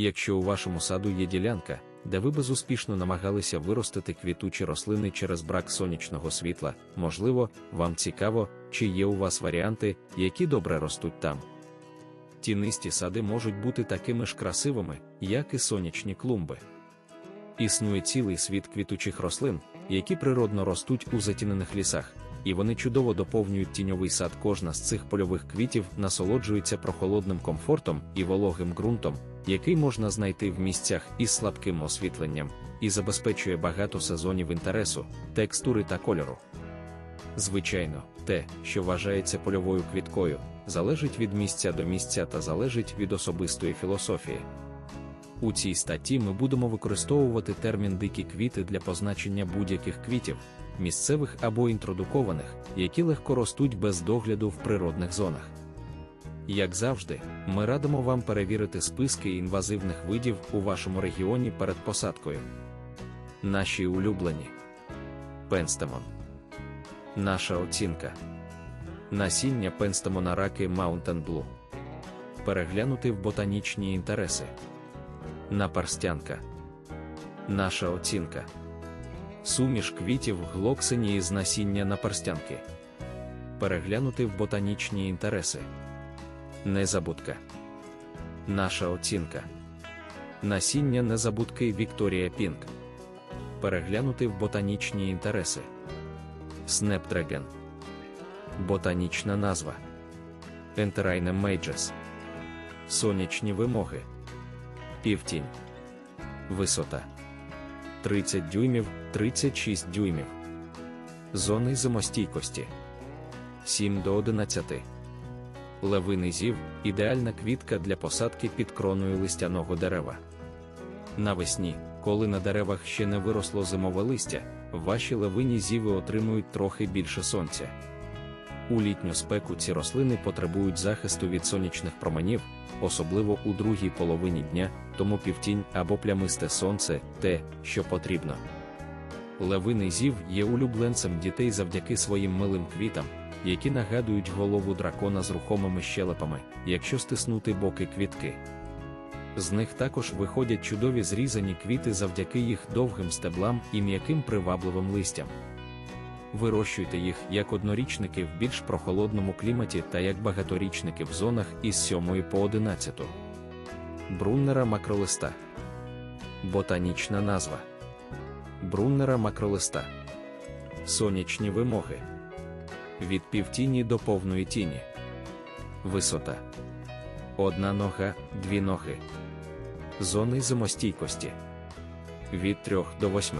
Якщо у вашому саду є ділянка, де ви безуспішно намагалися виростити квітучі рослини через брак сонячного світла, можливо, вам цікаво, чи є у вас варіанти, які добре ростуть там. Тінисті сади можуть бути такими ж красивими, як і сонячні клумби. Існує цілий світ квітучих рослин, які природно ростуть у затінених лісах, і вони чудово доповнюють тіньовий сад. Кожна з цих польових квітів насолоджується прохолодним комфортом і вологим ґрунтом, який можна знайти в місцях із слабким освітленням, і забезпечує багато сезонів інтересу, текстури та кольору. Звичайно, те, що вважається польовою квіткою, залежить від місця до місця та залежить від особистої філософії. У цій статті ми будемо використовувати термін дикі квіти для позначення будь-яких квітів, місцевих або інтродукованих, які легко ростуть без догляду в природних зонах. Як завжди, ми радимо вам перевірити списки інвазивних видів у вашому регіоні перед посадкою. Наші улюблені Пенстемон. Наша оцінка. Насіння пенстемона раки Mountain Blue. Переглянути в ботанічні інтереси. Напарстянка. Наша оцінка. Суміш квітів глоксині із насіння напарстянки. Переглянути в ботанічні інтереси. Незабудка. Наша оцінка. Насіння незабудки Вікторія Пінк. Переглянути в ботанічні інтереси. Snapdragon. Ботанічна назва. Enterine Majors. Сонячні вимоги. Півтінь. Висота 30 дюймів 36 дюймів. Зони зимостійкості 7 до 11. Левиний зів ідеальна квітка для посадки під кроною листяного дерева. Навесні, коли на деревах ще не виросло зимове листя, ваші левині зіви отримують трохи більше сонця. У літню спеку ці рослини потребують захисту від сонячних променів, особливо у другій половині дня, тому півтінь або плямисте сонце те, що потрібно. Левиний зів є улюбленцем дітей завдяки своїм милим квітам, які нагадують голову дракона з рухомими щелепами, якщо стиснути боки квітки. З них також виходять чудові зрізані квіти завдяки їх довгим стеблам і м'яким привабливим листям. Вирощуйте їх як однорічники в більш прохолодному кліматі та як багаторічники в зонах із 7 по 11. Бруннера макролиста. Ботанічна назва. Бруннера макролиста. Сонячні вимоги. Від півтіні до повної тіні. Висота. Одна нога, дві ноги. Зони зимостійкості. Від 3 до 8.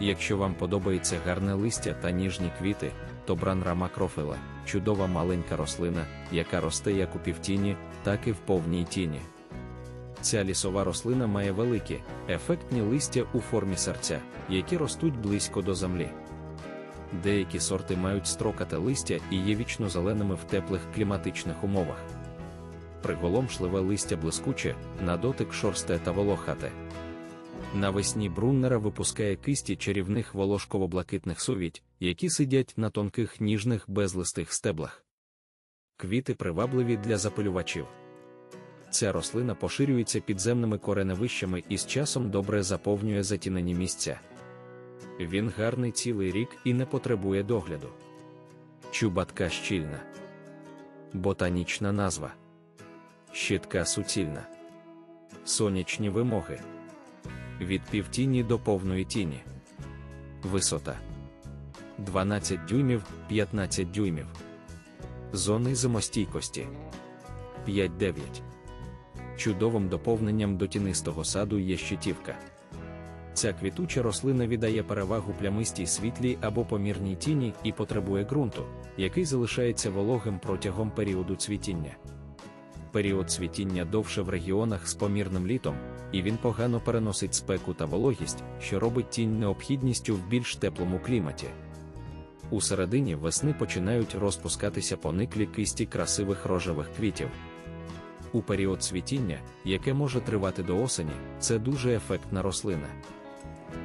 Якщо вам подобається гарне листя та ніжні квіти, то бранра макрофила чудова маленька рослина, яка росте як у півтіні, так і в повній тіні. Ця лісова рослина має великі, ефектні листя у формі серця, які ростуть близько до землі. Деякі сорти мають строкате листя і є вічно зеленими в теплих кліматичних умовах. Приголомшливе листя блискуче, на дотик шорсте та волохате. Навесні Бруннера випускає кисті чарівних волошково-блакитних сувідь, які сидять на тонких ніжних безлистих стеблах. Квіти привабливі для запилювачів. Ця рослина поширюється підземними кореневищами і з часом добре заповнює затінені місця. Він гарний цілий рік і не потребує догляду. Чубатка щільна. Ботанічна назва. Щитка суцільна. Сонячні вимоги від півтіні до повної тіні. Висота 12 дюймів 15 дюймів. Зони зимостійкості 5-9. Чудовим доповненням до тінистого саду є щитівка. Ця квітуча рослина віддає перевагу плямистій світлій або помірній тіні і потребує ґрунту, який залишається вологим протягом періоду цвітіння. Період цвітіння довше в регіонах з помірним літом, і він погано переносить спеку та вологість, що робить тінь необхідністю в більш теплому кліматі. У середині весни починають розпускатися пониклі кисті красивих рожевих квітів. У період цвітіння, яке може тривати до осені, це дуже ефектна рослина.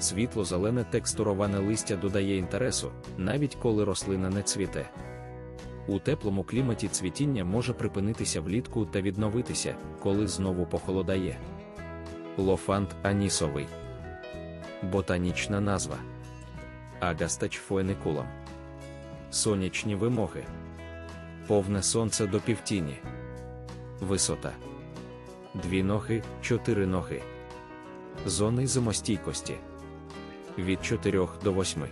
Світло-зелене текстуроване листя додає інтересу, навіть коли рослина не цвіте. У теплому кліматі цвітіння може припинитися влітку та відновитися, коли знову похолодає. Лофант анісовий. Ботанічна назва. Агастач фуеникулам. Сонячні вимоги. Повне сонце до півтіні. Висота. Дві ноги, чотири ноги. Зони зимостійкості. Від 4 до 8.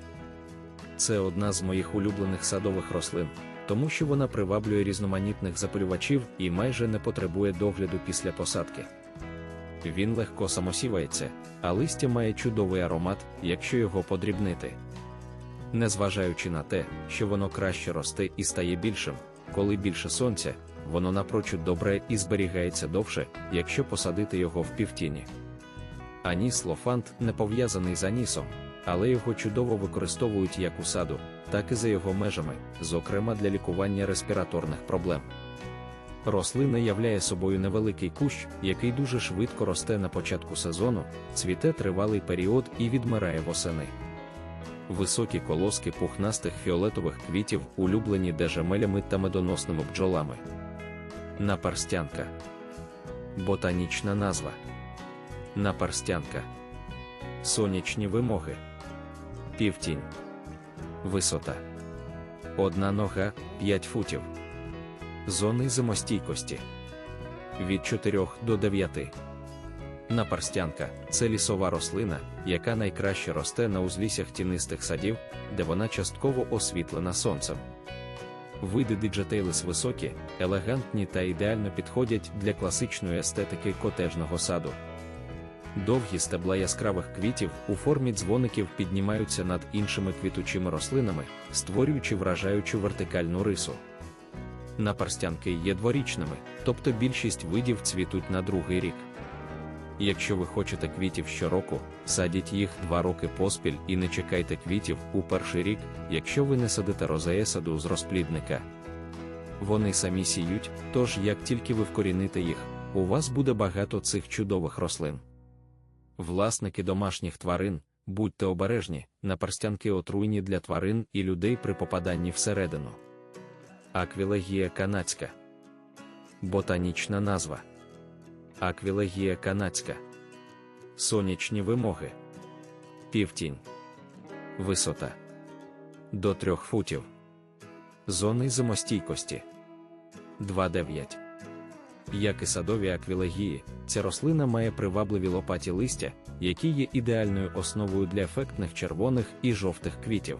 Це одна з моїх улюблених садових рослин, тому що вона приваблює різноманітних запилювачів і майже не потребує догляду після посадки. Він легко самосівається, а листя має чудовий аромат, якщо його подрібнити. Незважаючи на те, що воно краще росте і стає більшим, коли більше сонця, воно напрочуд добре і зберігається довше, якщо посадити його в півтіні. Аніс лофант не пов'язаний з анісом, але його чудово використовують як у саду, так і за його межами, зокрема для лікування респіраторних проблем. Рослина являє собою невеликий кущ, який дуже швидко росте на початку сезону, цвіте тривалий період і відмирає восени. Високі колоски пухнастих фіолетових квітів улюблені дежемелями та медоносними бджолами. Наперстянка. Ботанічна назва. Наперстянка. Сонячні вимоги. Півтінь. Висота. Одна нога 5 футів. Зони зимостійкості. Від 4 до 9. Наперстянка це лісова рослина, яка найкраще росте на узліссях тінистих садів, де вона частково освітлена сонцем. Види диджетейлис високі, елегантні та ідеально підходять для класичної естетики котежного саду. Довгі стебла яскравих квітів у формі дзвоників піднімаються над іншими квітучими рослинами, створюючи вражаючу вертикальну рису. Наперстянки є дворічними, тобто більшість видів цвітуть на другий рік. Якщо ви хочете квітів щороку, садіть їх два роки поспіль і не чекайте квітів у перший рік, якщо ви не садите розеє саду з розплідника. Вони самі сіють, тож як тільки ви вкоріните їх, у вас буде багато цих чудових рослин. Власники домашніх тварин, будьте обережні, наперстянки отруйні для тварин і людей при попаданні всередину. Аквілегія канадська. Ботанічна назва. Аквілегія канадська. Сонячні вимоги. Півтінь. Висота. До 3 футів. Зони зимостійкості. 2,9. Як і садові аквілегії, ця рослина має привабливі лопаті листя, які є ідеальною основою для ефектних червоних і жовтих квітів.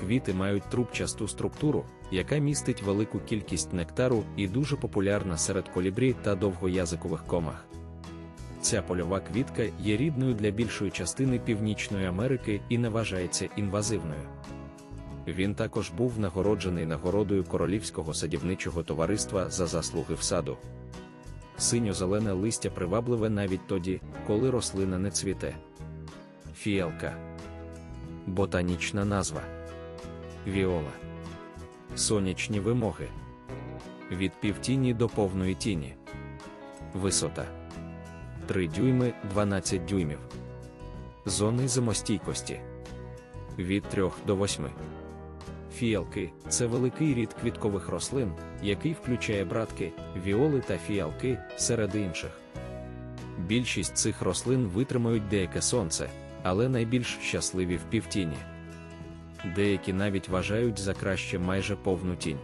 Квіти мають трубчасту структуру, яка містить велику кількість нектару і дуже популярна серед колібрі та довгоязикових комах. Ця польова квітка є рідною для більшої частини Північної Америки і не вважається інвазивною. Він також був нагороджений нагородою Королівського садівничого товариства за заслуги в саду. Синьо-зелене листя привабливе навіть тоді, коли рослина не цвіте. Фіалка. Ботанічна назва. Віола. Сонячні вимоги. Від півтіні до повної тіні. Висота 3 дюйми 12 дюймів. Зони зимостійкості від 3 до 8. Фіалки це великий рід квіткових рослин, який включає братки, віоли та фіалки серед інших. Більшість цих рослин витримають деяке сонце, але найбільш щасливі в півтіні. Деякі навіть вважають за краще майже повну тінь.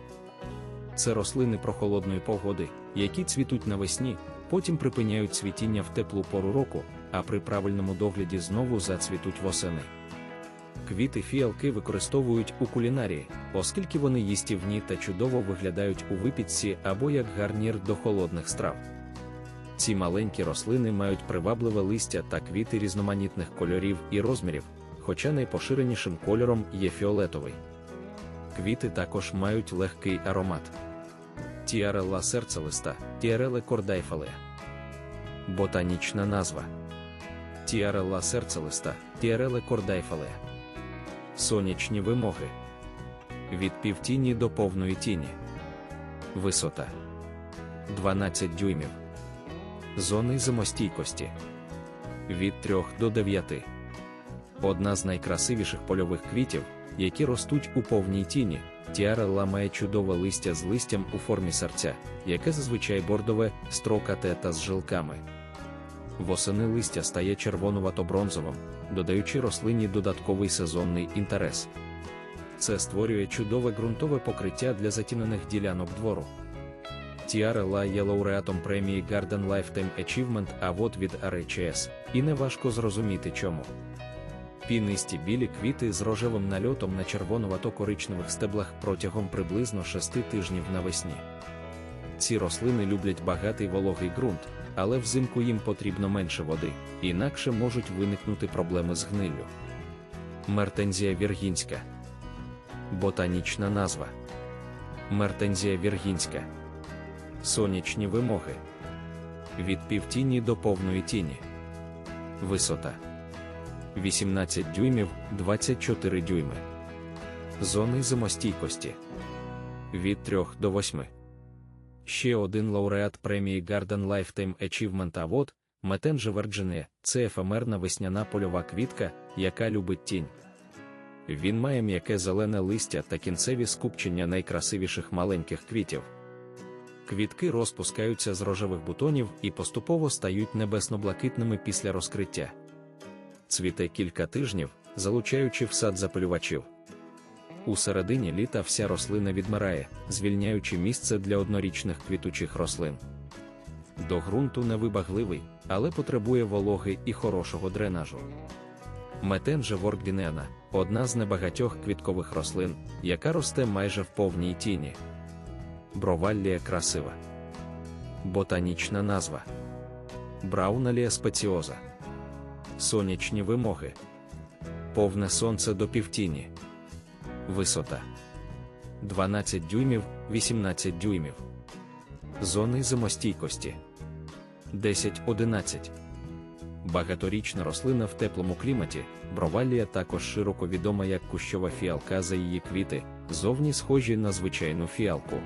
Це рослини прохолодної погоди, які цвітуть навесні, потім припиняють цвітіння в теплу пору року, а при правильному догляді знову зацвітуть восени. Квіти фіалки використовують у кулінарії, оскільки вони їстівні та чудово виглядають у випічці або як гарнір до холодних страв. Ці маленькі рослини мають привабливе листя та квіти різноманітних кольорів і розмірів, хоча найпоширенішим кольором є фіолетовий. Квіти також мають легкий аромат. Тіарелла серцелиста, тіареле кордайфалея. Ботанічна назва. Тіарелла серцелиста, тіареле кордайфалея. Сонячні вимоги. Від півтіні до повної тіні. Висота 12 дюймів. Зони зимостійкості від 3 до 9. Одна з найкрасивіших польових квітів, які ростуть у повній тіні, Тіарелла має чудове листя з листям у формі серця, яке зазвичай бордове, строкате та з жилками. Восени листя стає червонувато-бронзовим, додаючи рослині додатковий сезонний інтерес. Це створює чудове ґрунтове покриття для затінених ділянок двору. Тіарелла є лауреатом премії Garden Lifetime Achievement Award від RHS, і неважко зрозуміти чому. Пінисті білі квіти з рожевим нальотом на червонувато-коричневих стеблах протягом приблизно 6 тижнів навесні. Ці рослини люблять багатий вологий ґрунт, але взимку їм потрібно менше води, інакше можуть виникнути проблеми з гниллю. Мертензія віргінська. Ботанічна назва. Мертензія віргінська. Сонячні вимоги. Від півтіні до повної тіні. Висота 18 дюймів 24 дюйми. Зони зимостійкості від 3 до 8. Ще один лауреат премії Garden Lifetime Achievement Award Метенже Virginia – це ефемерна весняна польова квітка, яка любить тінь. Він має м'яке зелене листя та кінцеві скупчення найкрасивіших маленьких квітів. Квітки розпускаються з рожевих бутонів і поступово стають небесно-блакитними після розкриття. Цвіте кілька тижнів, залучаючи в сад запилювачів. У середині літа вся рослина відмирає, звільняючи місце для однорічних квітучих рослин. До ґрунту невибагливий, але потребує вологи і хорошого дренажу. Метенже воркдінена одна з небагатьох квіткових рослин, яка росте майже в повній тіні. Броваллія красива. Ботанічна назва Брауналія спеціоза. Сонячні вимоги. Повне сонце до півтіні. Висота 12 дюймів 18 дюймів. Зони зимостійкості 10-11. Багаторічна рослина в теплому кліматі. Бровалія також широко відома як кущова фіалка за її квіти, зовні схожі на звичайну фіалку.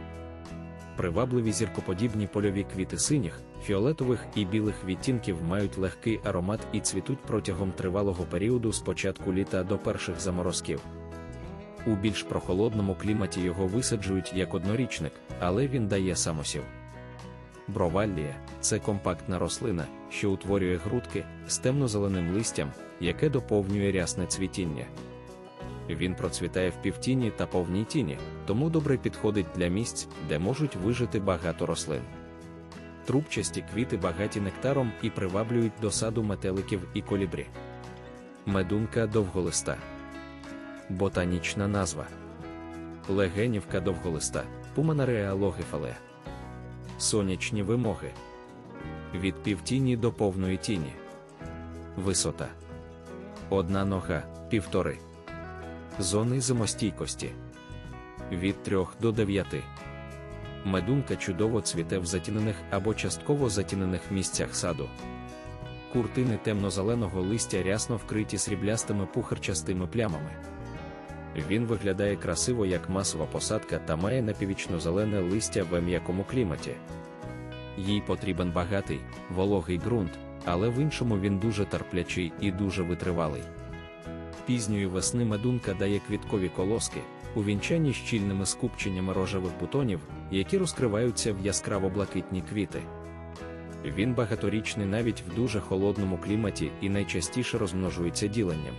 Привабливі зіркоподібні польові квіти синіх, фіолетових і білих відтінків мають легкий аромат і цвітуть протягом тривалого періоду з початку літа до перших заморозків. У більш прохолодному кліматі його висаджують як однорічник, але він дає самосів. Броваллія це компактна рослина, що утворює грудки з темно-зеленим листям, яке доповнює рясне цвітіння. Він процвітає в півтіні та повній тіні, тому добре підходить для місць, де можуть вижити багато рослин. Трубчасті квіти багаті нектаром і приваблюють до саду метеликів і колібрі. Медунка довголиста. Ботанічна назва Легенівка довголиста, Пуманареа логефале. Сонячні вимоги від півтіні до повної тіні. Висота. Одна нога півтори. Зони зимостійкості від 3 до 9. Медунка чудово цвіте в затінених або частково затінених місцях саду. Куртини темно-зеленого листя рясно вкриті сріблястими пухарчастими плямами. Він виглядає красиво як масова посадка та має напівічно-зелене листя в м'якому кліматі. Їй потрібен багатий, вологий ґрунт, але в іншому він дуже терплячий і дуже витривалий. Пізньої весни медунка дає квіткові колоски, увінчані щільними скупченнями рожевих бутонів, які розкриваються в яскраво-блакитні квіти. Він багаторічний навіть в дуже холодному кліматі і найчастіше розмножується діленням.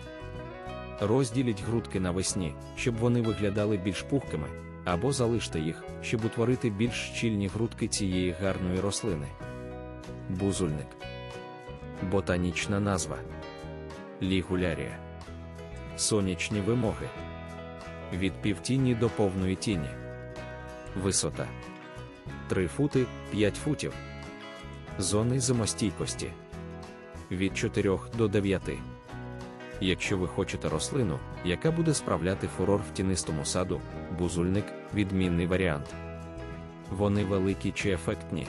Розділіть грудки навесні, щоб вони виглядали більш пухкими, або залиште їх, щоб утворити більш щільні грудки цієї гарної рослини. Бузульник. Ботанічна назва Лігулярія. Сонячні вимоги. Від півтіні до повної тіні. Висота 3 фути 5 футів. Зони зимостійкості від 4 до 9. Якщо ви хочете рослину, яка буде справляти фурор в тінистому саду, бузульник відмінний варіант. Вони великі чи ефектні.